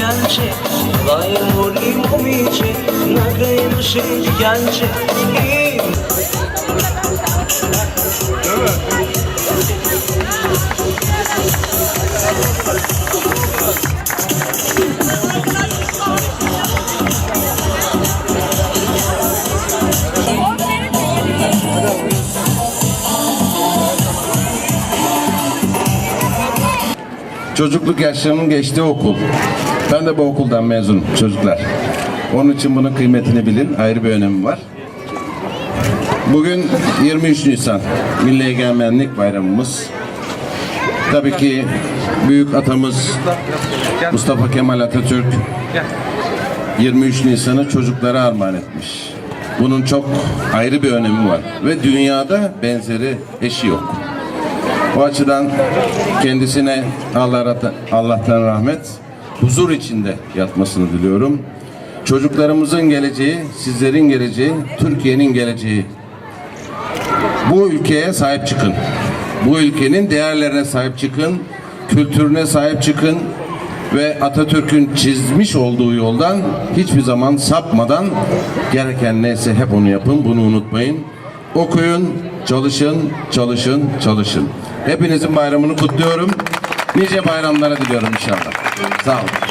Lajmuri momiće Nagraju się dziecięcie I Çocukluk yaşlarımın geçtiği okul. Ben de bu okuldan mezunum çocuklar. Onun için bunun kıymetini bilin. Ayrı bir önemi var. Bugün 23 Nisan Milli Egemenlik Bayramımız. Tabii ki büyük atamız Mustafa Kemal Atatürk 23 Nisan'ı çocuklara armağan etmiş. Bunun çok ayrı bir önemi var ve dünyada benzeri eşi yok. Bu açıdan kendisine Allah, Allah'tan rahmet, huzur içinde yatmasını diliyorum. Çocuklarımızın geleceği, sizlerin geleceği, Türkiye'nin geleceği. Bu ülkeye sahip çıkın. Bu ülkenin değerlerine sahip çıkın, kültürüne sahip çıkın ve Atatürk'ün çizmiş olduğu yoldan hiçbir zaman sapmadan gereken neyse hep onu yapın, bunu unutmayın. Okuyun, çalışın, çalışın, çalışın. Hepinizin bayramını kutluyorum nice bayramlara diliyorum inşallah. Sağ olun.